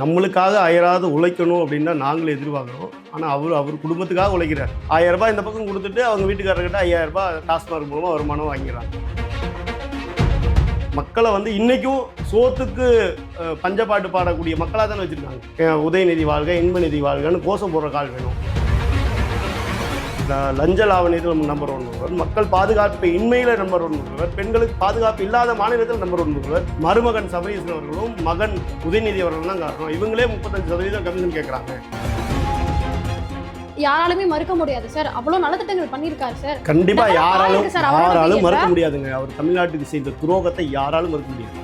நம்மளுக்காக அயராது உழைக்கணும் அப்படின்னு நாங்களும் எதிர்பார்க்குறோம். ஆனால் அவர் அவர் குடும்பத்துக்காக உழைக்கிறார். ஆயிரம் ரூபாய் இந்த பக்கம் கொடுத்துட்டு அவங்க வீட்டுக்காரர்கிட்ட ஐயாயிரம் ரூபாய் டாஸ்மாக் மூலமாக வருமானம் வாங்கிக்கிறாங்க மக்களை வந்து இன்னைக்கும் சோத்துக்கு பஞ்சப்பாட்டு பாடக்கூடிய மக்களாக தானே வச்சுருக்காங்க உதயநிதி வாழ்க இன்பநிதி வாழ்கன்னு கோஷம் போடுற கால் வேணும். லஞ்ச லாவணியத்தில் நம்பர் ஒன் ஒருவர் மக்கள் பாதுகாப்பு இன்மையில் நம்பர் ஒன் பெண்களுக்கு பாதுகாப்பு இல்லாத மாநிலத்தில் நம்பர் ஒன் ஒருவர் மருமகன் சபரீசன் அவர்களும் மகன் உதயநிதி அவர்களும் தான் காரணம். இவங்களே முப்பத்தஞ்சு சதவீதம் கமிஷன் கேட்குறாங்க யாராலுமே மறுக்க முடியாது சார் அவ்வளவு நலத்திட்டங்கள் பண்ணியிருக்காரு சார் கண்டிப்பா யாராலும் யாராலும் மறுக்க முடியாதுங்க. அவர் தமிழ்நாட்டுக்கு செய்த துரோகத்தை யாராலும் மறுக்க முடியாது.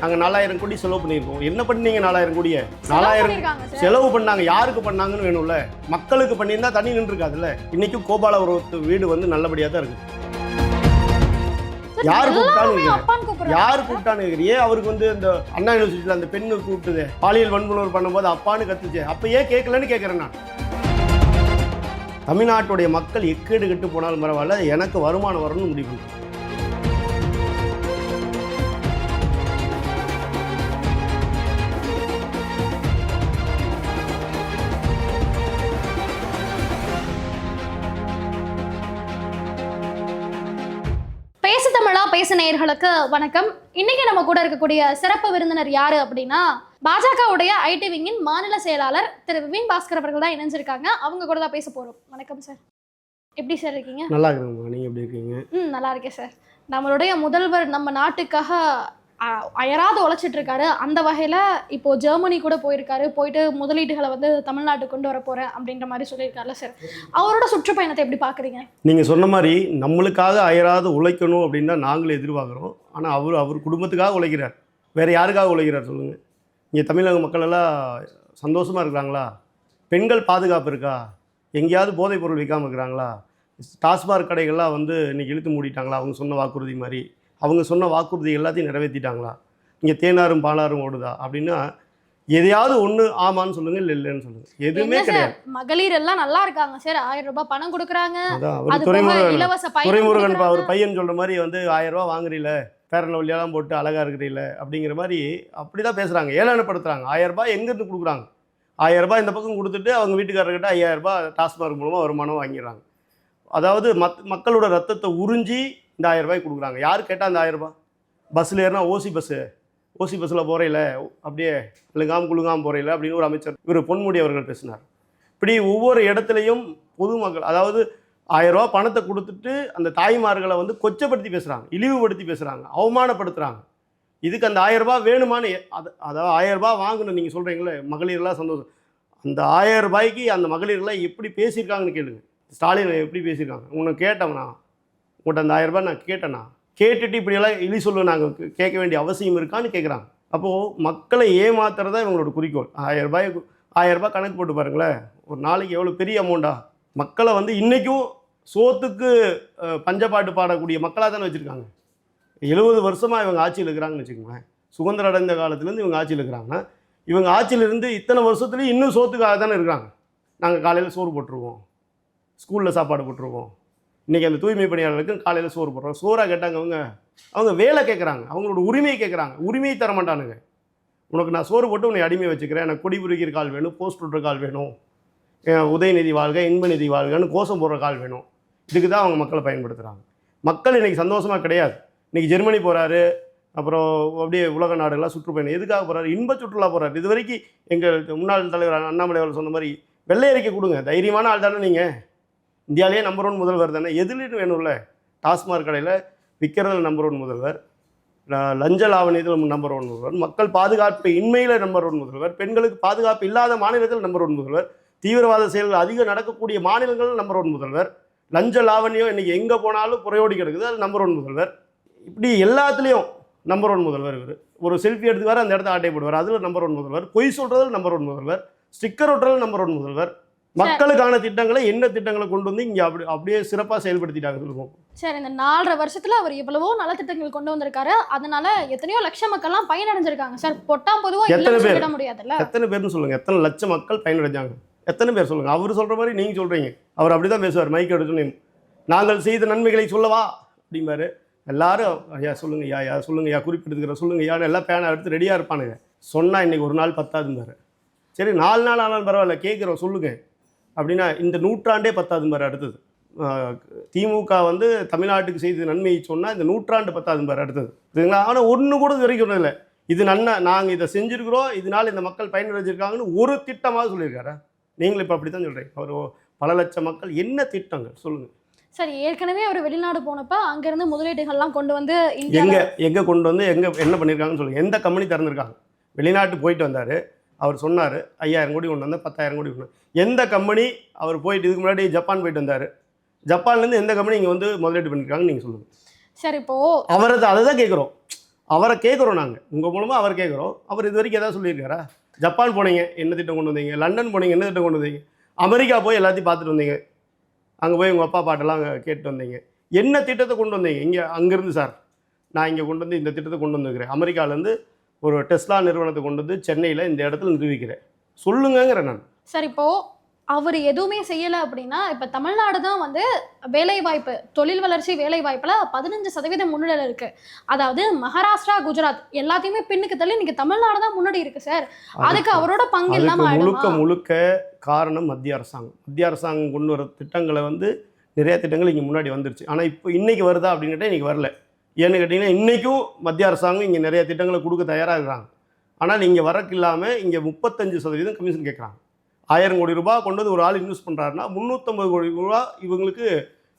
நாங்கள் நாலாயிரம் கோடி செலவு பண்ணியிருக்கோம். என்ன பண்ணீங்க நாலாயிரம் கோடியை? நாலாயிரம் செலவு பண்ணாங்க. யாருக்கு பண்ணாங்கன்னு வேணும்ல? மக்களுக்கு பண்ணியிருந்தா தண்ணி நின்றுருக்காதுல்ல? இன்னைக்கும் கோபாலபுரத்து வீடு வந்து நல்லபடியாக தான் இருக்கு. சார், யார் கூப்பிட்டாலும் யார் கூப்பிட்டான்னு? ஏன் அவருக்கு வந்து இந்த அண்ணா யூனிவர்சிட்டியில் அந்த பெண்ணு கூப்பிட்டுது? பாலியல் வன்புணர்வு பண்ணும்போது அப்பான்னு கத்துச்சு. அப்போ ஏன் கேட்கலன்னு கேட்குறேன் நான். தமிழ்நாட்டுடைய மக்கள் எக்கேடு கெட்டு போனாலும் பரவாயில்ல எனக்கு வருமானம் வரணும்னு முடிவு பேசு நேயர்களுக்கு வணக்கம். இன்னைக்கு நம்ம கூட இருக்கக்கூடிய சிறப்பு விருந்தினர் யாரு அப்படின்னா பாஜகவுடைய ஐடி விங்கின் மாநில செயலாளர் திரு விபின் பாஸ்கர் அவர்கள் தான் இணைஞ்சிருக்காங்க. அவங்க கூட தான் பேச போறோம். வணக்கம் சார். எப்படி சார் இருக்கீங்க? நல்லா இருக்குங்கம்மா நீங்கள் எப்படி இருக்கீங்க? ம் நல்லா இருக்கேன் சார். நம்மளுடைய முதல்வர் நம்ம நாட்டுக்காக அயராது உழைச்சிட்டு இருக்காரு அந்த வகையில் இப்போ ஜெர்மனி கூட போயிருக்காரு. போயிட்டு முதலீடுகளை வந்து தமிழ்நாட்டுக்கு கொண்டு வர போகிறேன் அப்படின்ற மாதிரி சொல்லியிருக்காருல சார். அவரோட சுற்றுப்பயணத்தை எப்படி பார்க்குறீங்க நீங்கள் சொன்ன மாதிரி நம்மளுக்காக அயராது உழைக்கணும் அப்படின்னு தான் நாங்களும் எதிர்பார்க்குறோம். ஆனால் அவர் அவர் குடும்பத்துக்காக உழைக்கிறார். வேறு யாருக்காக உழைக்கிறார் சொல்லுங்கள் இங்கே தமிழக மக்கள் எல்லாம் சந்தோஷமாக இருக்கிறாங்களா? பெண்கள் பாதுகாப்பு இருக்கா? எங்கேயாவது போதைப் பொருள் விற்காமல் இருக்கிறாங்களா? டாஸ்மாக் கடைகள்லாம் வந்து இன்றைக்கி இழுத்து மூடிட்டாங்களா? அவங்க சொன்ன வாக்குறுதி மாதிரி. அவங்க சொன்ன வாக்குறுதி எல்லாத்தையும் நிறைவேற்றிட்டாங்களா இங்கே தேனாரும் பாலாரும் ஓடுதா? அப்படின்னா எதையாவது ஒன்று ஆமான்னு சொல்லுங்கள் இல்லை இல்லைன்னு சொல்லுங்கள் எதுவுமே கிடையாது. மகளிர் எல்லாம் நல்லா இருக்காங்க சார். ஆயிரம் ரூபாய் பணம் கொடுக்குறாங்க. அவர் துறைமுருகன் துறைமுருகன். ஒரு பையன் சொல்ற மாதிரி வந்து ஆயிரம் ரூபா வாங்குறீல பேரன் லவ்லியெல்லாம் போட்டு அழகா இருக்கிறீல அப்படிங்கிற மாதிரி அப்படிதான் பேசுறாங்க. ஏளனப்படுத்துறாங்க. ஆயிரம் ரூபாய் எங்கேருந்து கொடுக்குறாங்க? ஆயிரம் ரூபாய் இந்த பக்கம் கொடுத்துட்டு அவங்க வீட்டுக்காரர்கிட்ட ஐயாயிரம் ரூபாய் டாஸ்மார்க் மூலமாக வருமானம் வாங்கிடுறாங்க. அதாவது மத் மக்களோட ரத்தத்தை உறிஞ்சி இந்த ஆயிரம் ரூபாய் கொடுக்குறாங்க. யார் கேட்டால் அந்த ஆயிரம் ரூபாய்? பஸ்ஸில் ஏறினா ஓசி பஸ்ஸு ஓசி பஸ்ஸில் போகிறையில அப்படியே அழுங்காம குழுங்காம போகிறையில அப்படின்னு ஒரு அமைச்சர் இவர் பொன்முடி அவர்கள் பேசினார். இப்படி ஒவ்வொரு இடத்துலையும் பொதுமக்கள் அதாவது ஆயிரம் ரூபா பணத்தை கொடுத்துட்டு அந்த தாய்மார்களை வந்து கொச்சப்படுத்தி பேசுகிறாங்க இழிவுபடுத்தி பேசுகிறாங்க அவமானப்படுத்துகிறாங்க இதுக்கு அந்த ஆயிரம் ரூபாய் வேணுமான்னு அது அதாவது ஆயிரம் ரூபாய் வாங்கணும் நீங்கள் சொல்கிறீங்களே மகளிர்லாம் சந்தோஷம். அந்த ஆயிரம் ரூபாய்க்கு அந்த மகளிர்லாம் எப்படி பேசியிருக்காங்கன்னு கேளுங்க. ஸ்டாலின் எப்படி பேசியிருக்காங்க? உன்னை கேட்டவனா? உங்கள்கிட்ட அந்த ஆயிரம் ரூபாய் நான் கேட்டேன்னா கேட்டுட்டு இப்படியெல்லாம் இழி சொல்லுவோம் நாங்கள் கேட்க வேண்டிய அவசியம் இருக்கான்னு கேட்குறாங்க அப்போது மக்களை ஏமாத்துறதா இவங்களோட குறிக்கோள். ஆயிரரூபாய் ஆயிரரூபா ஆயிரம் ரூபாய் கணக்கு போட்டு பாருங்களேன். ஒரு நாளைக்கு எவ்வளோ பெரிய அமௌண்ட்டா மக்களை வந்து இன்றைக்கும் சோத்துக்கு பஞ்சப்பாட்டு பாடக்கூடிய மக்களாக தானே வச்சுருக்காங்க. எழுபது வருஷமாக இவங்க ஆட்சியில் இருக்கிறாங்கன்னு வச்சுக்கோங்களேன். சுதந்திரம் அடைந்த காலத்துலேருந்து இவங்க ஆட்சியில் இருக்கிறாங்கன்னா இவங்க ஆட்சியிலிருந்து இத்தனை வருஷத்துலேயும் இன்னும் சோத்துக்காக தானே இருக்கிறாங்க. நாங்கள் காலையில் சோறு போட்டுருவோம். ஸ்கூலில் சாப்பாடு போட்டுருவோம். இன்றைக்கி அந்த தூய்மை பணியாளர்களுக்கு காலையில் சோறு போடுறோம். சோறாக கேட்டாங்க அவங்க அவங்க வேலை கேட்குறாங்க அவங்களோட உரிமையை கேட்குறாங்க உரிமையை தர மாட்டானுங்க. உனக்கு நான் சோறு போட்டு உன்னை அடிமை வச்சுக்கிறேன். எனக்கு கொடி புரிக்கிற கால் வேணும் போஸ்ட் விட்ற கால் வேணும். உதயநிதி வாழ்க இன்பநிதி வாழ்கன்னு கோஷம் போடுற கால் வேணும். இதுக்கு தான் அவங்க மக்களை பயன்படுத்துகிறாங்க மக்கள் இன்றைக்கி சந்தோஷமாக கிடையாது. இன்றைக்கி ஜெர்மனி போகிறாரு அப்புறம் அப்படியே உலக நாடுகள்லாம் சுற்றுப்பயணம். எதுக்காக போகிறாரு இன்ப சுற்றுலா போகிறாரு இது வரைக்கும் எங்கள் முன்னாள் தலைவர் அண்ணாமலை அவர் சொன்ன மாதிரி வெள்ளை அறிக்கை கொடுங்க. தைரியமான ஆள் தானே நீங்கள் இந்தியாவிலேயே நம்பர் ஒன் முதல்வர் தானே எதுலேயும் வேணும்ல டாஸ்மாக் கடையில் விற்கிறதுல நம்பர் ஒன் முதல்வர் லஞ்ச லாவணியத்தில் நம்பர் ஒன் முதல்வர் மக்கள் பாதுகாப்பு இன்மையில் நம்பர் ஒன் முதல்வர் பெண்களுக்கு பாதுகாப்பு இல்லாத மாநிலத்தில் நம்பர் ஒன் முதல்வர் தீவிரவாத செயல்கள் அதிகம் நடக்கக்கூடிய மாநிலங்கள் நம்பர் ஒன் முதல்வர் லஞ்ச லாவணியம் இன்றைக்கி எங்கே போனாலும் புறையோடி கிடக்குது அது நம்பர் ஒன் முதல்வர் இப்படி எல்லாத்துலேயும் நம்பர் ஒன் முதல்வர் இவர் ஒரு செல்ஃபி எடுத்துக்காரு அந்த இடத்த ஆட்டை போடுவார் அதில் நம்பர் ஒன் முதல்வர் பொய் சொல்றதுல நம்பர் ஒன் முதல்வர் ஸ்டிக்கர் ஒட்டுறதுல நம்பர் ஒன் முதல்வர் மக்களுக்கான திட்டங்களை என்ன திட்டங்களை கொண்டு வந்து இங்கே அப்படி அப்படியே சிறப்பாக செயல்படுத்திட்டாங்க சொல்லுவோம். சார் இந்த நாலரை வருஷத்துல அவர் எவ்வளவோ நலத்திட்டங்கள் கொண்டு வந்திருக்காரு. அதனால எத்தனையோ லட்ச மக்கள்லாம் பயனடைஞ்சிருக்காங்க. சார் பொட்டாம் பொதுவா எத்தனை பேர்? முடியாதுல்ல? எத்தனை பேர்னு சொல்லுங்க. எத்தனை லட்சம் மக்கள் பயனடைஞ்சாங்க? எத்தனை பேர் சொல்லுங்க. அவர் சொல்ற மாதிரி நீங்க சொல்றீங்க. அவர் அப்படிதான் பேசுவார். மைக் எடுத்து நாங்கள் செய்த நன்மைகளை சொல்லவா? அப்படிம்பாரு. எல்லாரும் ஐயா சொல்லுங்க ஐயா ஐயா சொல்லுங்க ஐயா குறிப்பிட்டுக்கிற சொல்லுங்க ஐயான்னு எல்லாம் பேனை எடுத்து ரெடியாக இருப்பானுங்க. சொன்னால் இன்னைக்கு ஒரு நாள் பத்தாதும்பாரு. சரி நாலு நாள் ஆனாலும் பரவாயில்ல. கேட்குறோம் சொல்லுங்க. அப்படின்னா இந்த நூற்றாண்டே பத்தாதும்பாரு அடுத்தது. ஆஹ் திமுக வந்து தமிழ்நாட்டுக்கு செய்த நன்மையை சொன்னால் இந்த நூற்றாண்டு பத்தாதும்பாரு அடுத்தது. சரிங்களா? ஆனால் ஒன்று கூட இது வரைக்கும் இல்லை இது நன்மை நாங்கள் இதை செஞ்சுருக்கிறோம் இதனால் இந்த மக்கள் பயனடைஞ்சிருக்காங்கன்னு ஒரு திட்டமாக சொல்லியிருக்காரா? நீங்களும் இப்போ அப்படி தான் சொல்கிறீங்க ஒரு பல லட்சம் மக்கள் என்ன திட்டங்கள்? சொல்லுங்கள் சரி ஏற்கனவே அவர் வெளிநாடு போனப்ப அங்கிருந்து முதலீடுகள்லாம் கொண்டு வந்து எங்கே எங்கே கொண்டு வந்து எங்கே என்ன பண்ணியிருக்காங்கன்னு சொல்லுங்கள் எந்த கம்பெனி திறந்துருக்காங்க? வெளிநாட்டு போயிட்டு வந்தார். அவர் சொன்னார் ஐயாயிரம் கோடி கொண்டு வந்தால் பத்தாயிரம் கோடி கொண்டு. எந்த கம்பெனி அவர் போயிட்டு இதுக்கு முன்னாடி ஜப்பான் போயிட்டு வந்தார். ஜப்பான்லேருந்து எந்த கம்பெனி இங்கே வந்து முதலீடு பண்ணியிருக்காங்கன்னு நீங்கள் சொல்லுங்கள் சரி இப்போ அவரை அதை தான் கேட்குறோம் அவரை கேட்குறோம் நாங்கள் உங்கள் மூலமாக அவர் கேட்குறோம் அவர் இது வரைக்கும் எதாவது சொல்லியிருக்காரா? ஜப்பான் போனீங்க என்ன திட்டம் கொண்டு வந்தீங்க? லண்டன் போனீங்க என்ன திட்டம் கொண்டு வந்தீங்க? அமெரிக்கா போய் எல்லாத்தையும் பார்த்துட்டு வந்தீங்க. அங்கே போய் உங்கள் அப்பா பாட்டெல்லாம் அங்க கேட்டு வந்தீங்க. என்ன திட்டத்தை கொண்டு வந்தீங்க? இங்கே அங்கேருந்து சார். நான் இங்கே கொண்டு வந்து இந்த திட்டத்தை கொண்டு வந்துருக்கிறேன். அமெரிக்காலேருந்து ஒரு டெஸ்லா நிறுவனத்தை கொண்டு வந்து சென்னையில் இந்த இடத்துல நிரூபிக்கிறேன் சொல்லுங்கங்கிறேன் நான். சரி இப்போ அவர் எதுவுமே செய்யல அப்படின்னா இப்ப தமிழ்நாடு தான் வந்து வேலை வாய்ப்பு தொழில் வளர்ச்சி வேலை வாய்ப்புல பதினஞ்சு சதவீதம் முன்னிலையில் இருக்கு. அதாவது மகாராஷ்டிரா குஜராத் எல்லாத்தையுமே பின்னுக்கு தள்ளி இன்னைக்கு தமிழ்நாடு தான் முன்னாடி இருக்கு சார். அதுக்கு அவரோட பங்கு இல்லாம அதுக்கு முழுக்க முழுக்க காரணம் மத்திய அரசாங்கம். மத்திய அரசாங்கம் கொண்டு வர திட்டங்களை வந்து நிறைய திட்டங்கள் இங்கே முன்னாடி வந்துருச்சு. ஆனால் இப்போ இன்னைக்கு வருதா அப்படின்னு கேட்டால் இன்றைக்கி வரல. ஏன்னு கேட்டிங்கன்னா இன்றைக்கும் மத்திய அரசாங்கம் இங்கே நிறைய திட்டங்களை கொடுக்க தயாராக இருக்கிறாங்க ஆனால் இங்கே வரக்கு இல்லாமல் இங்கே முப்பத்தஞ்சு சதவீதம் கமிஷன் கேட்குறாங்க ஆயிரம் கோடி ரூபாய் கொண்டு வந்து ஒரு ஆள் இன்வெஸ்ட் பண்ணுறாருன்னா முந்நூற்றம்பது கோடி ரூபா இவங்களுக்கு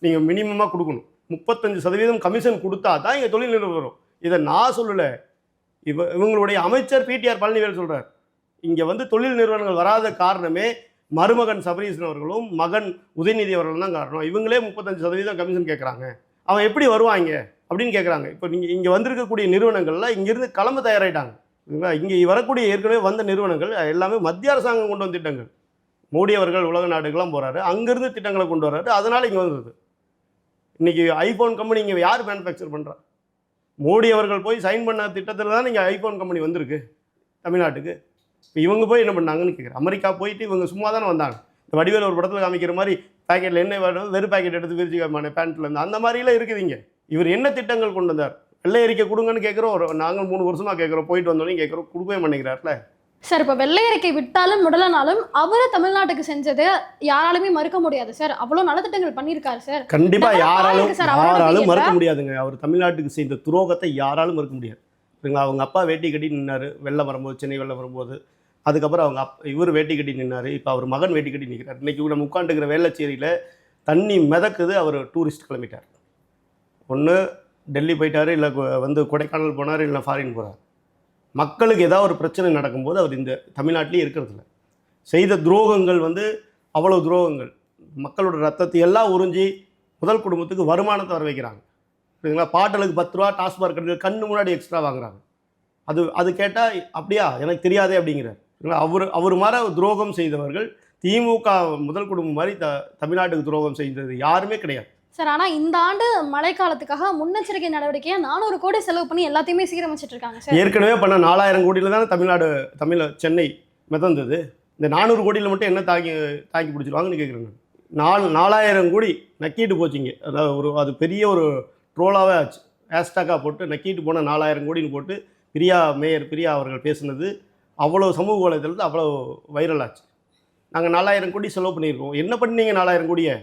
நீங்கள் மினிமமாக கொடுக்கணும். முப்பத்தஞ்சு சதவீதம் கமிஷன் கொடுத்தா தான் இங்கே தொழில் நிறுவனம் வரும். இதை நான் சொல்லலை. இவ இவங்களுடைய அமைச்சர் பிடிஆர் பழனிவேல் சொல்கிறார் இங்கே வந்து தொழில் நிறுவனங்கள் வராத காரணமே மருமகன் சபரீசன் அவர்களும் மகன் உதயநிதி அவர்களும் தான் காரணம். இவங்களே முப்பத்தஞ்சு சதவீதம் கமிஷன் கேட்குறாங்க அவன் எப்படி வருவாங்க அப்படின்னு கேட்குறாங்க இப்போ நீங்கள் இங்கே வந்திருக்கக்கூடிய நிறுவனங்கள்லாம் இங்கேருந்து கிளம்ப தயாராகிட்டாங்க இங்கே வரக்கூடிய ஏற்கனவே வந்த நிறுவனங்கள் எல்லாமே மத்திய அரசாங்கம் கொண்டு வந்த திட்டங்கள். மோடி அவர்கள் உலக நாடுகள்லாம் போகிறாரு அங்கேருந்து திட்டங்களை கொண்டு வர்றாரு. அதனால் இங்கே வந்தது. இன்றைக்கி ஐஃபோன் கம்பெனி இங்கே யார் மேனுஃபேக்சர் பண்ணுறா மோடி அவர்கள் போய் சைன் பண்ண திட்டத்தில் தான் நீங்கள் ஐஃபோன் கம்பெனி வந்திருக்கு தமிழ்நாட்டுக்கு. இப்போ இவங்க போய் என்ன பண்ணாங்கன்னு கேட்குறேன் அமெரிக்கா போயிட்டு இவங்க சும்மா தானே வந்தாங்க. இந்த வடிவேல் ஒரு படத்தில் காமிக்கிற மாதிரி பேக்கெட்டில் என்ன வேணும் வெறும் பேக்கெட் எடுத்து விரிச்சு காமான பேண்ட்டில் இருந்து. அந்த மாதிரிலாம் இருக்குது இங்கே இவர் என்ன திட்டங்கள் கொண்டு வந்தார்? வெள்ளை அறிக்கை கொடுங்கன்னு கேட்குறோம். ஒரு நாங்கள் மூணு வருஷமாக கேட்குறோம். போயிட்டு வந்தோடனே கேட்குறோம். கொடுக்கவே மாட்டேங்கிறார்ல. சார் இப்போ வெள்ளை அறிக்கை விட்டாலும் விடலனாலும் அவர் தமிழ்நாட்டுக்கு செஞ்சது யாராலுமே மறுக்க முடியாது சார். அவ்வளோ நலத்திட்டங்கள் பண்ணியிருக்காரு சார். கண்டிப்பாக யாராலும் யாராலும் மறுக்க முடியாதுங்க. அவர் தமிழ்நாட்டுக்கு செய்த துரோகத்தை யாராலும் மறுக்க முடியாது. அவங்க அப்பா வேட்டி கட்டி நின்னாரு. வெள்ளம் வரும்போது சென்னை வெள்ளம் வரும்போது. அதுக்கப்புறம் அவங்க அப் இவர் வேட்டி கட்டி நின்னார் இப்போ அவர் மகன் வேட்டி கட்டி நிற்கிறார் இன்னைக்கு நம்ம உட்காந்துக்கிற வேளச்சேரியில் தண்ணி மிதக்குது அவர் டூரிஸ்ட் கிளம்பிட்டார். ஒன்று டெல்லி போயிட்டாரு இல்லை வந்து கொடைக்கானல் போனார் இல்லை ஃபாரின் போகிறார் மக்களுக்கு ஏதாவது ஒரு பிரச்சனை நடக்கும்போது அவர் இந்த தமிழ்நாட்டிலே இருக்கிறதில்ல. செய்த துரோகங்கள் வந்து அவ்வளோ துரோகங்கள். மக்களோட ரத்தத்தை எல்லாம் உறிஞ்சி முதல் குடும்பத்துக்கு வருமானத்தை வர வைக்கிறாங்க. சரிங்களா பாட்டலுக்கு பத்து ரூபா டாஸ்மார்க் கண்ணு முன்னாடி எக்ஸ்ட்ரா வாங்குறாங்க. அது அது கேட்டால் அப்படியா? எனக்கு தெரியாதே அப்படிங்கிறார். அவர் அவர் மாதிரி துரோகம் செய்தவர்கள் திமுக முதல் குடும்பம் மாதிரி த தமிழ்நாட்டுக்கு துரோகம் செய்தது யாருமே கிடையாது. சார் ஆனா இந்த ஆண்டு மழைக்காலத்துக்காக முன்னெச்சரிக்கை நடவடிக்கையா நானூறு கோடி செலவு பண்ணி எல்லாத்தையுமே சீரமைச்சிட்டு இருக்காங்க சார். ஏற்கனவே பண்ண நாலாயிரம் கோடியில் தானே தமிழ்நாடு தமிழ் சென்னை மிதந்தது. இந்த நானூறு கோடியில் மட்டும் என்ன தாக்கி தாக்கி பிடிச்சிருவாங்கன்னு கேட்குறேன் நாலு நாலாயிரம் கோடி நக்கிட்டு போச்சுங்க. அதாவது ஒரு அது பெரிய ஒரு ட்ரோலாகவே ஆச்சு. ஹேஷ்டாக்காக போட்டு நக்கிட்டு போன நாலாயிரம் கோடின்னு போட்டு பிரியா மேயர் பிரியா அவர்கள் பேசுனது அவ்வளோ சமூக வலைதளத்தில் அவ்வளோ வைரல் ஆச்சு. நாங்கள் நாலாயிரம் கோடி செலவு பண்ணியிருக்கோம். என்ன பண்ணீங்க நாலாயிரம் கோடியை?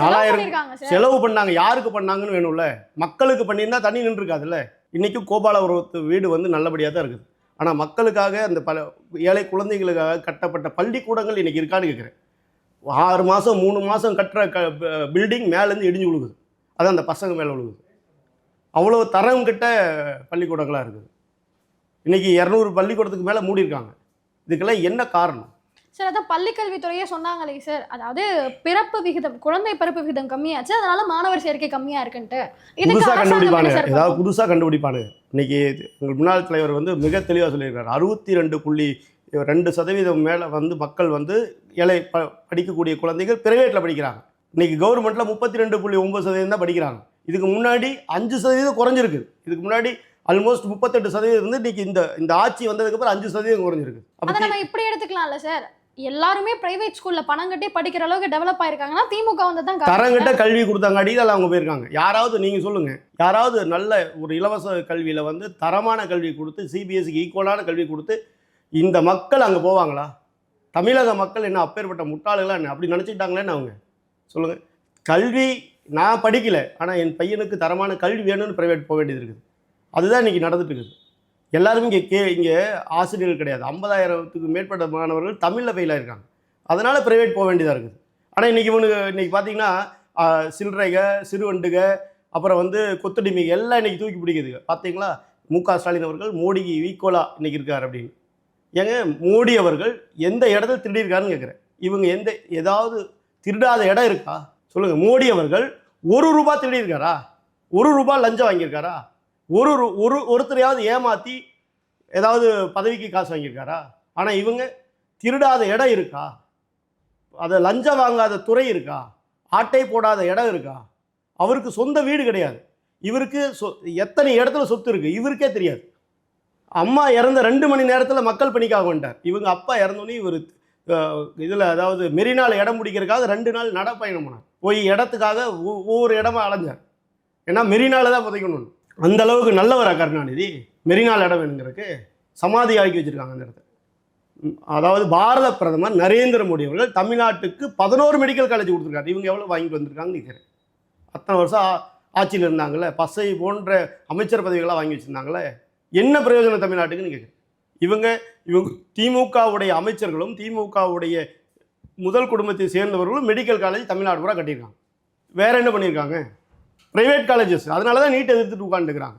நாலாயிரம் செலவு பண்ணாங்க. யாருக்கு பண்ணாங்கன்னு வேணும்ல? மக்களுக்கு பண்ணியிருந்தா தண்ணி நின்றுருக்காதுல்ல? இன்றைக்கும் கோபாலபுரத்து வீடு வந்து நல்லபடியாக தான் இருக்குது. ஆனால் மக்களுக்காக அந்த பல ஏழை குழந்தைகளுக்காக கட்டப்பட்ட பள்ளிக்கூடங்கள் இன்றைக்கி இருக்கான்னு கேட்குறேன் ஆறு மாதம் மூணு மாதம் கட்டுற க பில்டிங் மேலேருந்து இடிஞ்சு விழுகுது. அது அந்த பசங்க மேலே விழுகுது. அவ்வளோ தரம் கிட்ட பள்ளிக்கூடங்களாக இருக்குது. இன்றைக்கி இரநூறு பள்ளிக்கூடத்துக்கு மேலே மூடியிருக்காங்க. இதுக்கெல்லாம் என்ன காரணம்? சார் அதான் பள்ளி கல்வித்துறையே சொன்னாங்களே சார். அதாவது பிறப்பு விகிதம் குழந்தை பிறப்பு விகிதம் கம்மியாச்சு அதனால மாணவர் சேர்க்கை கம்மியா இருக்குன்ட்டு. புதுசாக சார் ஏதாவது? புதுசாக கண்டுபிடிப்பானுங்க இன்னைக்கு உங்கள் முன்னாள் தலைவர் வந்து மிக தெளிவாக சொல்லியிருக்காரு அறுபத்தி ரெண்டு புள்ளி ரெண்டு சதவீதம் மேலே வந்து மக்கள் வந்து ஏழை ப படிக்கக்கூடிய குழந்தைகள் பிரைவேட்டில் படிக்கிறாங்க. இன்னைக்கு கவர்மெண்ட்டில் முப்பத்தி ரெண்டு புள்ளி ஒம்பது சதவீதம் தான் படிக்கிறாங்க. இதுக்கு முன்னாடி அஞ்சு சதவீதம் குறைஞ்சிருக்கு. இதுக்கு முன்னாடி ஆல்மோஸ்ட் முப்பத்தெட்டு சதவீதம் இருந்து இன்னைக்கு இந்த இந்த ஆட்சி வந்ததுக்கப்புறம் அஞ்சு சதவீதம் குறைஞ்சிருக்கு. அதை நம்ம இப்படி எடுத்துக்கலாம்ல சார் எல்லாருமே பிரைவேட் ஸ்கூல்ல பணம் கட்டி படிக்கிற அளவுக்கு டெவலப் ஆயிருக்காங்கன்னா திமுக வந்து தான். தரங்கிட்ட கல்வி கொடுத்தாங்காடி தான் அவங்க போயிருக்காங்க. யாராவது நீங்கள் சொல்லுங்கள் யாராவது நல்ல ஒரு இலவச கல்வியில் வந்து தரமான கல்வி கொடுத்து சிபிஎஸ்சிக்கு ஈக்குவலான கல்வி கொடுத்து இந்த மக்கள் அங்கே போவாங்களா? தமிழக மக்கள் என்ன அப்பேற்பட்ட முட்டாளுகளா என்ன? அப்படி நினச்சிக்கிட்டாங்களேன்னு அவங்க. சொல்லுங்கள் கல்வி நான் படிக்கலை ஆனால் என் பையனுக்கு தரமான கல்வி வேணும்னு ப்ரைவேட் போக வேண்டியது இருக்குது. அதுதான் இன்றைக்கி நடந்துட்டு இருக்குது. எல்லாருமே இங்கே கே இங்கே ஆசிரியர்கள் கிடையாது. ஐம்பதாயிரத்துக்கு மேற்பட்ட மாணவர்கள் தமிழில் ஃபெயில் ஆயிருக்காங்க. அதனால் ப்ரைவேட் போக வேண்டியதாக இருக்குது. ஆனால் இன்றைக்கி இவனுக்கு இன்றைக்கி பார்த்தீங்கன்னா சில்லறைக சிறுவண்டுக அப்புறம் வந்து கொத்தடிமைக எல்லாம் இன்றைக்கி தூக்கி பிடிக்குதுங்க பார்த்தீங்களா மு க ஸ்டாலின் அவர்கள் மோடிக்கு ஈக்குவலாக இன்றைக்கி இருக்கார் அப்படின்னு. ஏங்க மோடி அவர்கள் எந்த இடத்துல திருடியிருக்காருன்னு கேட்குறேன் இவங்க எந்த ஏதாவது திருடாத இடம் இருக்கா? சொல்லுங்கள் மோடி அவர்கள் ஒரு ரூபா திருடியிருக்காரா? ஒரு ரூபா லஞ்சம் வாங்கியிருக்காரா? ஒரு ஒரு ஒருத்தரையாவது ஏமாற்றி ஏதாவது பதவிக்கு காசு வாங்கியிருக்காரா? ஆனால் இவங்க திருடாத இடம் இருக்கா? அதை லஞ்சம் வாங்காத துறை இருக்கா? ஆட்டை போடாத இடம் இருக்கா? அவருக்கு சொந்த வீடு கிடையாது. இவருக்கு சொ எத்தனை இடத்துல சொத்து இருக்குது இவருக்கே தெரியாது. அம்மா இறந்த ரெண்டு மணி நேரத்தில் மக்கள் பணிக்காக வந்துட்டார். இவங்க அப்பா இறந்தோன்னே இவர் இதில் அதாவது மெரினால இடம் பிடிக்கிறதுக்காக ரெண்டு நாள் நடப்பயணம் போனார் போய் இடத்துக்காக ஒவ்வொரு இடமா அலைஞ்சார். ஏன்னா மெரினால தான் புதைக்கணும்னு. அந்த அளவுக்கு நல்லவரா கருணாநிதி? மெரினால் இடம் வேணுங்கிறதுக்கு சமாதி ஆக்கி வச்சிருக்காங்க அந்த இடத்த அதாவது பாரத பிரதமர் நரேந்திர மோடி அவர்கள் தமிழ்நாட்டுக்கு பதினோரு மெடிக்கல் காலேஜ் கொடுத்துருக்காரு. இவங்க எவ்வளோ வாங்கிட்டு வந்திருக்காங்கன்னு நிற்கிறேன் அத்தனை வருஷம் ஆ- ஆட்சியில் இருந்தாங்கல்ல? பசை போன்ற அமைச்சர் பதவிகளாக வாங்கி வச்சுருந்தாங்களே என்ன பிரயோஜனம் தமிழ்நாட்டுக்குன்னு கேட்குறேன் இவங்க இவங்க திமுகவுடைய அமைச்சர்களும் திமுகவுடைய முதல் குடும்பத்தை சேர்ந்தவர்களும் மெடிக்கல் காலேஜ் தமிழ்நாடு பூரா கட்டியிருக்காங்க. வேற என்ன பண்ணியிருக்காங்க? பிரைவேட் காலேஜஸ் அதனால தான் நீட் எதிர்த்துட்டு உட்காந்துக்கிறாங்க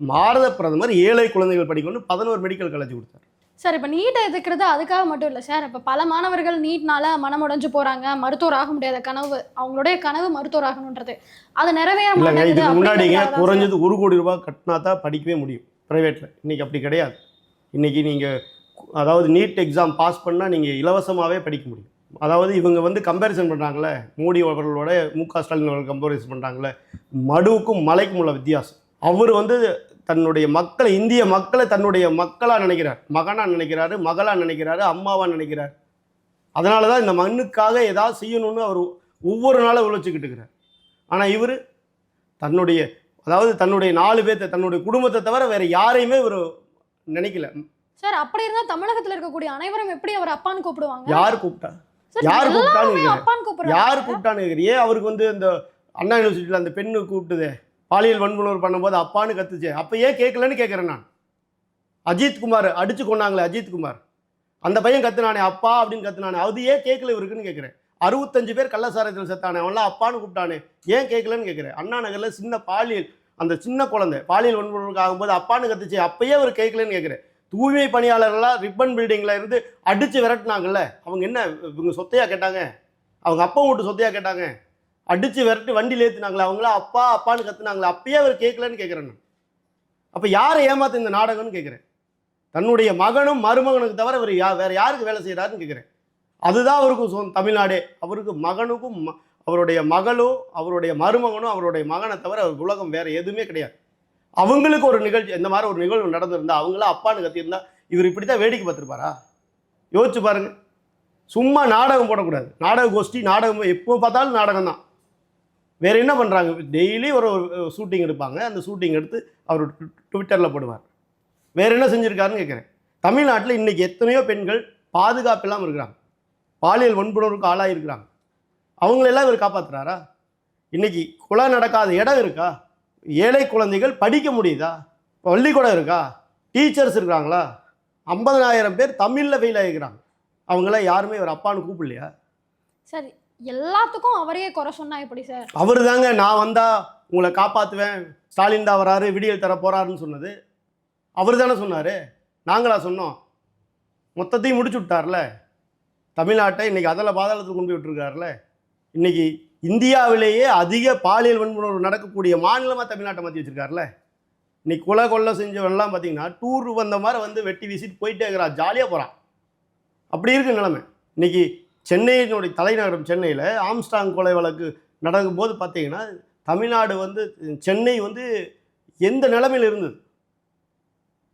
பாரத பிரதமர் ஏழை குழந்தைகள் படிக்கணும்னு பதினோரு மெடிக்கல் காலேஜ் கொடுத்தாரு. சார் இப்போ நீட்டை எதுக்குறது அதுக்காக மட்டும் இல்லை சார். இப்போ பல மாணவர்கள் நீட்னால மனமுடைஞ்சு போறாங்க. மருத்துவர் ஆக முடியாத கனவு அவங்களுடைய கனவு மருத்துவர் ஆகணுன்றது அது நிறைவேற இல்லைங்க இதுக்கு முன்னாடிங்க குறைஞ்சது ஒரு கோடி ரூபாய் கட்டினா தான் படிக்கவே முடியும். ப்ரைவேட்டில் இன்றைக்கி அப்படி கிடையாது. இன்றைக்கி நீங்கள் அதாவது நீட் எக்ஸாம் பாஸ் பண்ணால் நீங்கள் இலவசமாகவே படிக்க முடியும். அதாவது இவங்க வந்து கம்பேரிசன் பண்ணுறாங்களே மோடி அவர்களோட மு க ஸ்டாலின் அவர்கள் கம்பேரிசன் பண்ணுறாங்களே மடுவுக்கும் மலைக்கும் உள்ள வித்தியாசம். அவர் வந்து தன்னுடைய மக்களை இந்திய மக்களை தன்னுடைய மக்களாக நினைக்கிறார். மகனாக நினைக்கிறாரு மகளாக நினைக்கிறாரு அம்மாவாக நினைக்கிறார். அதனால தான் இந்த மண்ணுக்காக ஏதாவது செய்யணும்னு அவர் ஒவ்வொரு நாளும் உழைச்சிக்கிட்டு இருக்கிறார். ஆனால் இவர் தன்னுடைய அதாவது தன்னுடைய நாலு பேர்த்த தன்னுடைய குடும்பத்தை தவிர வேற யாரையுமே இவர் நினைக்கல. சார் அப்படி இருந்தா தமிழகத்துல இருக்கக்கூடிய அனைவரும் எப்படி அவர் அப்பான்னு கூப்பிடுவாங்க? யார் கூப்பிட்டா? யார் கூப்பிட்டான்னு யார் கூப்பிட்டான்னு கேட்குறியே அவருக்கு வந்து இந்த அண்ணா யூனிவர்சிட்டியில் அந்த பெண்ணு கூப்பிட்டுதே? பாலியல் வன்புணர்வு பண்ணும்போது அப்பான்னு கத்துச்சே. அப்போ ஏன் கேட்கலன்னு கேட்குறேன் நான். அஜித் குமார் அடிச்சு கொண்டாங்களே அஜித் குமார். அந்த பையன் கத்துனானே அப்பா அப்படின்னு கத்துனானே. அது ஏன் கேட்கல இவருக்குன்னு கேட்குறேன். அறுபத்தஞ்சு பேர் கள்ளசாரத்தில் செத்தானே அவன்லாம் அப்பான்னு கூப்பிட்டானே. ஏன் கேட்கலன்னு கேட்குறேன். அண்ணா நகரில் சின்ன பாலியல் அந்த சின்ன குழந்தை பாலியல் வன்புணர்வுக்கு ஆகும்போது அப்பான்னு கத்துச்சு. அப்பயே அவர் கேட்கலன்னு கேட்குறேன். தூய்மை பணியாளர்களாக ரிப்பன் பில்டிங்கில் இருந்து அடித்து விரட்டினாங்கல்ல அவங்க என்ன இவங்க சொத்தையாக கேட்டாங்க? அவங்க அப்பா வீட்டு சொத்தையாக கேட்டாங்க? அடித்து விரட்டி வண்டியில் ஏற்றுனாங்களே அவங்களா அப்பா அப்பான்னு கற்றுனாங்களே அப்பயே அவர் கேட்கலன்னு கேட்குறேன் நான். அப்போ யாரை ஏமாத்த இந்த நாடகம்னு கேட்குறேன் தன்னுடைய மகனும் மருமகனுக்கு தவிர அவர் யா வேறு யாருக்கு வேலை செய்கிறாருன்னு கேட்குறேன் அதுதான் அவருக்கும் சொ தமிழ்நாடே. அவருக்கு மகனுக்கும் ம- அவருடைய மகளும் அவருடைய மருமகனும் அவருடைய மகனை தவிர அவர் உலகம் வேறு எதுவுமே கிடையாது. அவங்களுக்கு ஒரு நிகழ்ச்சி இந்த மாதிரி ஒரு நிகழ்வு நடந்திருந்தா அவங்களாம் அப்பான்னு கத்தியிருந்தா இவர் இப்படி தான் வேடிக்கை பார்த்துருப்பாரா? யோசிச்சு பாருங்க. சும்மா நாடகம் போடக்கூடாது. நாடக கோஷ்டி நாடகம் எப்போ பார்த்தாலும் நாடகம் தான். வேற என்ன பண்ணுறாங்க டெய்லி ஒரு ஷூட்டிங் எடுப்பாங்க. அந்த ஷூட்டிங் எடுத்து அவர் ட்விட்டரில் போடுவார். வேற என்ன செஞ்சுருக்காருன்னு கேட்குறேன். தமிழ்நாட்டில் இன்றைக்கி எத்தனையோ பெண்கள் பாதுகாப்பு இல்லாமல் இருக்கிறாங்க. பாலியல் வன்புணர்வுக்கு ஆளாகி இருக்கிறாங்க அவங்களெல்லாம் இவர் காப்பாற்றுறாரா இன்றைக்கி கொலை நடக்காத இடம் இருக்கா? ஏழை குழந்தைகள் படிக்க முடியுதா? பள்ளிக்கூடம் இருக்கா? டீச்சர்ஸ் இருக்கிறாங்களா ஐம்பதனாயிரம் பேர் தமிழில் ஃபெயில் ஆகிக்கிறாங்க அவங்களாம் யாருமே இவர் அப்பான்னு கூப்பிடலையா? சார் எல்லாத்துக்கும் அவரையே குறை சொன்னா எப்படி சார்? அவர் தாங்க நான் வந்தா உங்களை காப்பாற்றுவேன் ஸ்டாலின் தான் வராரு விடியல் தர போறாருன்னு சொன்னது. அவர் தானே சொன்னார்? நாங்களா சொன்னோம். மொத்தத்தையும் முடிச்சு விட்டார்ல? தமிழ்நாட்டை இன்னைக்கு அதில் பாதாளத்துக்கு கொண்டு போய் விட்டுருக்காருல? இன்னைக்கு இந்தியாவிலேயே அதிக பாலியல் வன்புணர்வு நடக்கக்கூடிய மாநிலமாக தமிழ்நாட்டை மாற்றி வச்சிருக்காருல. இன்னைக்கு கொலை கொள்ளை செஞ்சவன்லாம் பார்த்தீங்கன்னா டூர் வந்த மாதிரி வந்து வெட்டி வீசிட்டு போயிட்டே இருக்கிறான் ஜாலியாக போகிறான் அப்படி இருக்கு நிலைமை. இன்னைக்கு சென்னையினுடைய தலைநகரம் சென்னையில் ஆம்ஸ்டாங் கொலை வழக்கு நடக்கும் போது பார்த்தீங்கன்னா தமிழ்நாடு வந்து சென்னை வந்து எந்த நிலமையில் இருந்தது?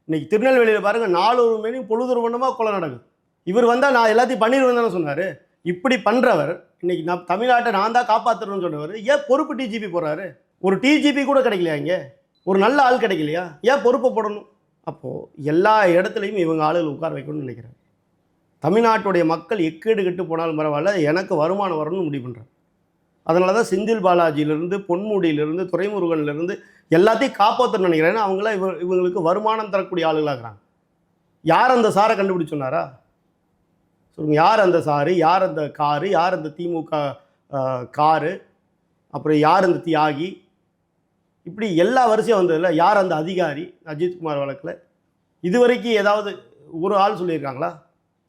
இன்னைக்கு திருநெல்வேலியில் பாருங்கள் நாலு மணி பொழுதுரு மணமாக கொலை நடக்குது. இவர் வந்தால் நான் எல்லாத்தையும் பண்ணிடுவேன் தானே சொன்னார். இப்படி பண்ணுறவர் இன்னைக்கு நான் தமிழ்நாட்டை நான் தான் காப்பாற்றுறேன்னு சொன்னவர். ஏன் பொறுப்பு டிஜிபி போகிறாரு ஒரு டிஜிபி கூட கிடைக்கலையா இங்கே? ஒரு நல்ல ஆள் கிடைக்கலையா? ஏன் பொறுப்பை போடணும்? அப்போது எல்லா இடத்துலையும் இவங்க ஆளுகள் உட்கார வைக்கணும்னு நினைக்கிறேன். தமிழ்நாட்டுடைய மக்கள் எக்கேடு கெட்டு போனாலும் பரவாயில்ல எனக்கு வருமானம் வரணும்னு முடிவு பண்ணுறேன் அதனால தான் செந்தில் பாலாஜியிலேருந்து பொன்முடியிலேருந்து துறைமுருகன்லேருந்து எல்லாத்தையும் காப்பாற்றணும்னு நினைக்கிறேன். ஏன்னா அவங்களாம் இவ இவங்களுக்கு வருமானம் தரக்கூடிய ஆளுகளாகிறாங்க. யார் அந்த சாரை கண்டுபிடிச்சு சொன்னாரா? சொல்லுங்கள் யார் அந்த சாரு? யார் அந்த காரு? யார் அந்த திமுக காரு? அப்புறம் யார் அந்த தியாகி? இப்படி எல்லா வரிசையும் வந்ததில்ல யார் அந்த அதிகாரி? அஜித்குமார் வழக்கில். இதுவரைக்கும் ஏதாவது ஒரு ஆள் சொல்லியிருக்காங்களா?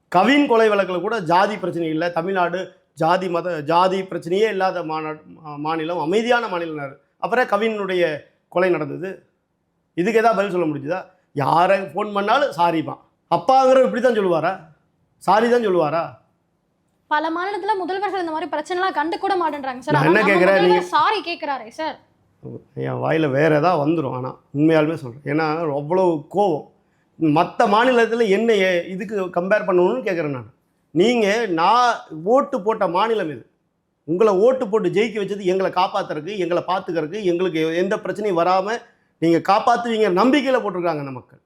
கவின் கொலை வழக்கில் கூட ஜாதி பிரச்சனை இல்லை. தமிழ்நாடு ஜாதி மத ஜாதி பிரச்சனையே இல்லாத மாநாடு மா- மாநிலம் அமைதியான மாநிலம் அப்புறம் கவினுடைய கொலை நடந்தது. இதுக்கு எதாவது பதில் சொல்ல முடிஞ்சுதா? யாரை ஃபோன் பண்ணாலும் சாரிப்பான் அப்பாங்கிற இப்படி தான் சொல்லுவாரா? சாரி தான் சொல்லுவாரா? பல மாநிலத்துல முதல்வர்கள் இந்த மாதிரி பிரச்சனைலாம் கண்டு கூட மாட்டேன்றாங்க. சார் என்ன கேக்குறேன், நீங்க- சாரி கேக்குறாரே சார். என் வாயில் வேறு ஏதாவது வந்துடும் ஆனால் உண்மையாலுமே சொல்கிறேன் ஏன்னா அவ்வளோ கோவம். மற்ற மாநிலத்தில் என்ன ஏ- இதுக்கு கம்பேர் பண்ணணும்னு கேட்குறேன் நான். நீங்கள் நான் ஓட்டு போட்ட மாநிலம் இது. உங்களை ஓட்டு போட்டு ஜெயிக்க வச்சது எங்களை காப்பாத்துறதுக்கு எங்களை பார்த்துக்கறதுக்கு எங்களுக்கு எந்த பிரச்சனையும் வராமல் நீங்கள் காப்பாற்றுவீங்க நம்பிக்கையில் போட்டிருக்காங்க அந்த மக்கள்.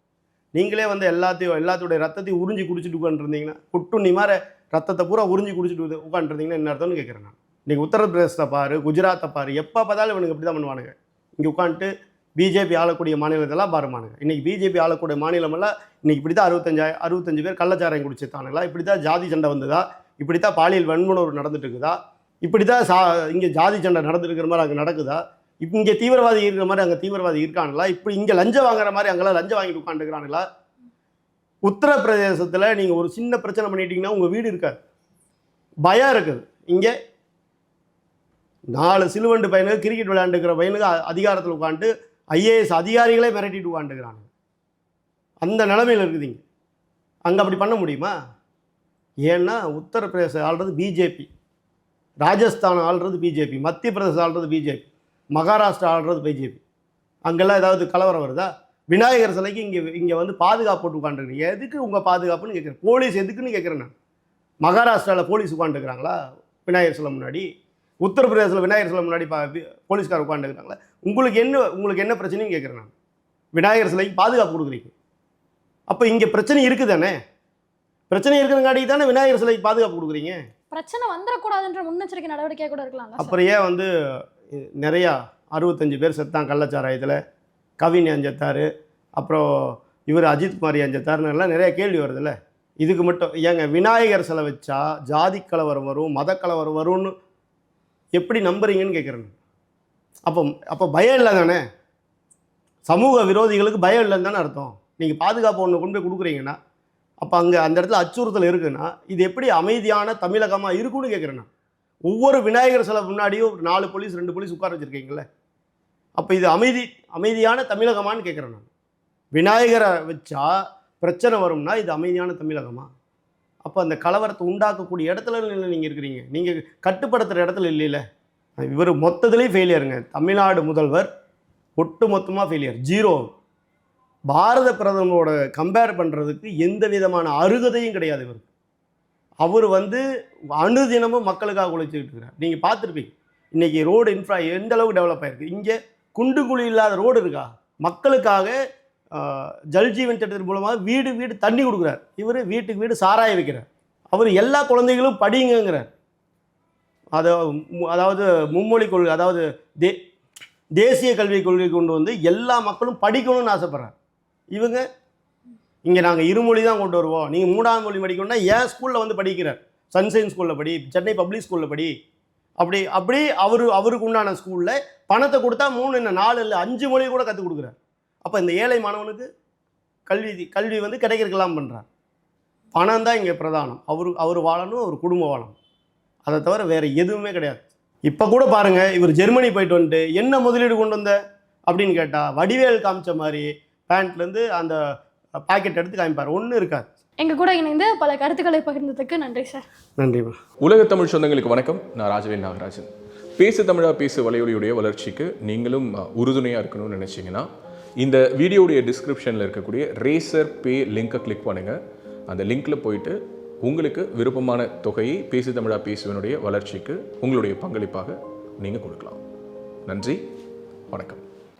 நீங்களே வந்து எல்லாத்தையும் எல்லாத்துடைய ரத்தத்தையும் உறிஞ்சி குடிச்சிட்டு உட்காந்துருந்தீங்கன்னா குட்டுண்ணி மாதிரி ரத்தத்தை பூரா உறிஞ்சி குடிச்சிட்டு உட்காந்துருந்தீங்கன்னா என்ன அர்த்தம்னு கேட்குறேன் நான். இன்றைக்கி உத்தரப்பிரதேசத்தை பாரு குஜராத்தை பாரு எப்போ பார்த்தாலும் இவனுக்கு இப்படி தான் பண்ணுவானுங்க. இங்கே உட்காந்துட்டு பிஜேபி ஆளக்கூடிய மாநிலத்தெல்லாம் பாருமானுங்க இன்றைக்கி பிஜேபி ஆளக்கூடிய மாநிலமெல்லாம் இன்றைக்கி இப்படி தான் அறுபத்தஞ்சா அறுபத்தஞ்சு பேர் கள்ளச்சாராயம் குடிச்சிருத்தானுங்களா இப்படி தான் ஜாதி சண்டை வந்ததா? இப்படி தான் பாலியல் வன்முணர்வு நடந்துட்டு இருக்குதா? இப்படி தான் சா இங்கே ஜாதி சண்டை நடந்துருக்கிற மாதிரி அங்கே நடக்குதா? இப்போ இங்கே தீவிரவாதி இருக்கிற மாதிரி அங்கே தீவிரவாதி இருக்காங்களா இப்படி இங்கே லஞ்சம் வாங்குற மாதிரி அங்கெல்லாம் லஞ்சம் வாங்கிட்டு உட்காந்துக்கிறானுங்களா உத்தரப்பிரதேசத்தில் நீங்கள் ஒரு சின்ன பிரச்சனை பண்ணிட்டீங்கன்னா உங்கள் வீடு இருக்காது. பயம் இருக்குது. இங்கே நாலு சிலுவண்டு பையனுக்கு கிரிக்கெட் விளையாண்டுக்கிற பையனுக்கு அதிகாரத்தில் உட்காந்து ஐஏஎஸ் அதிகாரிகளே மிரட்டிட்டு உட்காந்துக்கிறாங்க அந்த நிலமையில் இருக்குதுங்க அங்கே அப்படி பண்ண முடியுமா? ஏன்னா உத்தரப்பிரதேச ஆள்றது பிஜேபி ராஜஸ்தான் ஆள்றது பிஜேபி மத்திய பிரதேசம் ஆள்றது பிஜேபி மகாராஷ்டிரா ஆள்றது பிஜேபி அங்கெல்லாம் ஏதாவது கலவரம் வருதா? விநாயகர் சிலைக்கு இங்கே இங்கே வந்து பாதுகாப்பு போட்டு உட்காந்துருக்கீங்க எதுக்கு உங்கள் பாதுகாப்புன்னு கேட்குறேன். போலீஸ் எதுக்குன்னு கேட்குறேன் நான். மகாராஷ்டிராவில் போலீஸ் உட்காந்துருக்குறாங்களா விநாயகர் சிலை முன்னாடி. உத்தரப்பிரதேசத்தில் விநாயகர் சிலை முன்னாடி பா போலீஸ்கார் உட்காந்துருக்காங்களா உங்களுக்கு என்ன உங்களுக்கு என்ன பிரச்சனையும் கேட்குறேன் நான். விநாயகர் சிலைக்கு பாதுகாப்பு கொடுக்குறீங்க. அப்போ இங்கே பிரச்சனை இருக்குதானே? பிரச்சனை இருக்கிறங்காட்டி தானே விநாயகர் சிலைக்கு பாதுகாப்பு கொடுக்குறீங்க? பிரச்சனை வந்துடக்கூடாதுன்ற முன்னெச்சரிக்கை நடவடிக்கை கூட இருக்கலாம்ல சார். அப்புறம் ஏன் வந்து நிறையா அறுபத்தஞ்சு பேர் செத்தான் கள்ளச்சாராயத்தில். கவின் அஞ்சத்தார் அப்புறம் இவர் அஜித்குமார் அஞ்சத்தாருன்னு எல்லாம் நிறைய கேள்வி வருதுல்ல. இதுக்கு மட்டும் ஏங்க விநாயகர் சிலை வச்சா ஜாதி கலவரம் வரும் மத கலவரம் வரும்னு எப்படி நம்புறீங்கன்னு கேட்குறேன் அப்போ அப்போ பயம் இல்லை தானே? சமூக விரோதிகளுக்கு பயம் இல்லைன்னு தானே அர்த்தம். நீங்கள் பாதுகாப்பு ஒன்று கொண்டு போய் கொடுக்குறீங்கன்னா அப்போ அங்கே அந்த இடத்துல அச்சுறுத்தல் இருக்குன்னா இது எப்படி அமைதியான தமிழகமாக இருக்குன்னு கேட்குறேன் நான். ஒவ்வொரு விநாயகர் சிலை முன்னாடியும் ஒரு நாலு போலீஸ் ரெண்டு போலீஸ் உட்கார வச்சுருக்கீங்களே அப்போ இது அமைதி அமைதியான தமிழகமான்னு கேட்குறேன் நான். விநாயகரை வச்சா பிரச்சனை வரும்னா இது அமைதியான தமிழகமா? அப்போ அந்த கலவரத்தை உண்டாக்கக்கூடிய இடத்துல நீங்கள் இருக்கிறீங்க. நீங்கள் கட்டுப்படுத்துகிற இடத்துல இல்லையில இவர் மொத்தத்துலேயும் ஃபெயிலியருங்க தமிழ்நாடு முதல்வர் ஒட்டு மொத்தமாக ஃபெயிலியர் ஜீரோ பாரத பிரதமரோட கம்பேர் பண்ணுறதுக்கு எந்த விதமான அருகதையும் கிடையாது இவருக்கு. அவர் வந்து அணுதினமும் மக்களுக்காக உழைச்சிக்கிட்டு இருக்கிறார். நீங்கள் பார்த்துருப்பீங்க. இன்றைக்கி ரோடு இன்ஃப்ரா எந்த அளவுக்கு டெவலப் ஆயிருக்கு? இங்கே குண்டு குழி இல்லாத ரோடு இருக்கா? மக்களுக்காக ஜல்ஜீவன் திட்டத்தின் மூலமாக வீடு வீடு தண்ணி கொடுக்குறார். இவர் வீட்டுக்கு வீடு சாராய வைக்கிறார் அவர் எல்லா குழந்தைகளும் படிங்கங்கிறார். அதை அதாவது மும்மொழி கொள்கை அதாவது தே தேசிய கல்விக் கொள்கை கொண்டு வந்து எல்லா மக்களும் படிக்கணும்னு ஆசைப்பட்றார். இவங்க இங்கே நாங்கள் இருமொழி தான் கொண்டு வருவோம். நீங்கள் மூணாவது மொழி படிக்கணும்னா ஏன் ஸ்கூலில் வந்து படிக்கிறார். சன்சைன் ஸ்கூலில் படி சென்னை பப்ளிக் ஸ்கூலில் படி. அப்படி அப்படி அவரு அவருக்கு உண்டான ஸ்கூலில் பணத்தை கொடுத்தா மூணு இல்லை நாலு இல்லை அஞ்சு மொழி கூட கற்றுக் கொடுக்குறார். அப்போ இந்த ஏழை மாணவனுக்கு கல்வி கல்வி வந்து கிடைக்கிறதுக்கெல்லாம் பண்ணுறார் பணம் தான் இங்கே பிரதானம். அவர் அவர் வாழணும் அவர் குடும்பம் வாழணும். அதை தவிர வேறு எதுவுமே கிடையாது. இப்போ கூட பாருங்கள் இவர் ஜெர்மனி போயிட்டு வந்துட்டு என்ன முதலீடு கொண்டு வந்த? அப்படின்னு கேட்டால் வடிவேல் காமிச்ச மாதிரி பேண்ட்லேருந்து அந்த பாக்கெட் எடுத்து காமிப்பார். ஒன்றும் இருக்காது. எங்க கூட இணைந்து பல கருத்துக்களை பகிர்ந்ததுக்கு நன்றி சார். நன்றிம்மா. உலக தமிழ் சொந்தங்களுக்கு வணக்கம். நான் ராஜவேல் நாகராஜன். பேசு தமிழா பேசு வலையொலியுடைய வளர்ச்சிக்கு நீங்களும் உறுதுணையாக இருக்கணும்னு நினச்சிங்கன்னா இந்த வீடியோடைய டிஸ்கிரிப்ஷனில் இருக்கக்கூடிய ரேசர் பே லிங்கை கிளிக் பண்ணுங்கள் அந்த லிங்க்கில் போயிட்டு உங்களுக்கு விருப்பமான தொகையை பேசு தமிழா பேசுவனுடைய வளர்ச்சிக்கு உங்களுடைய பங்களிப்பாக நீங்கள் கொடுக்கலாம். நன்றி. வணக்கம்.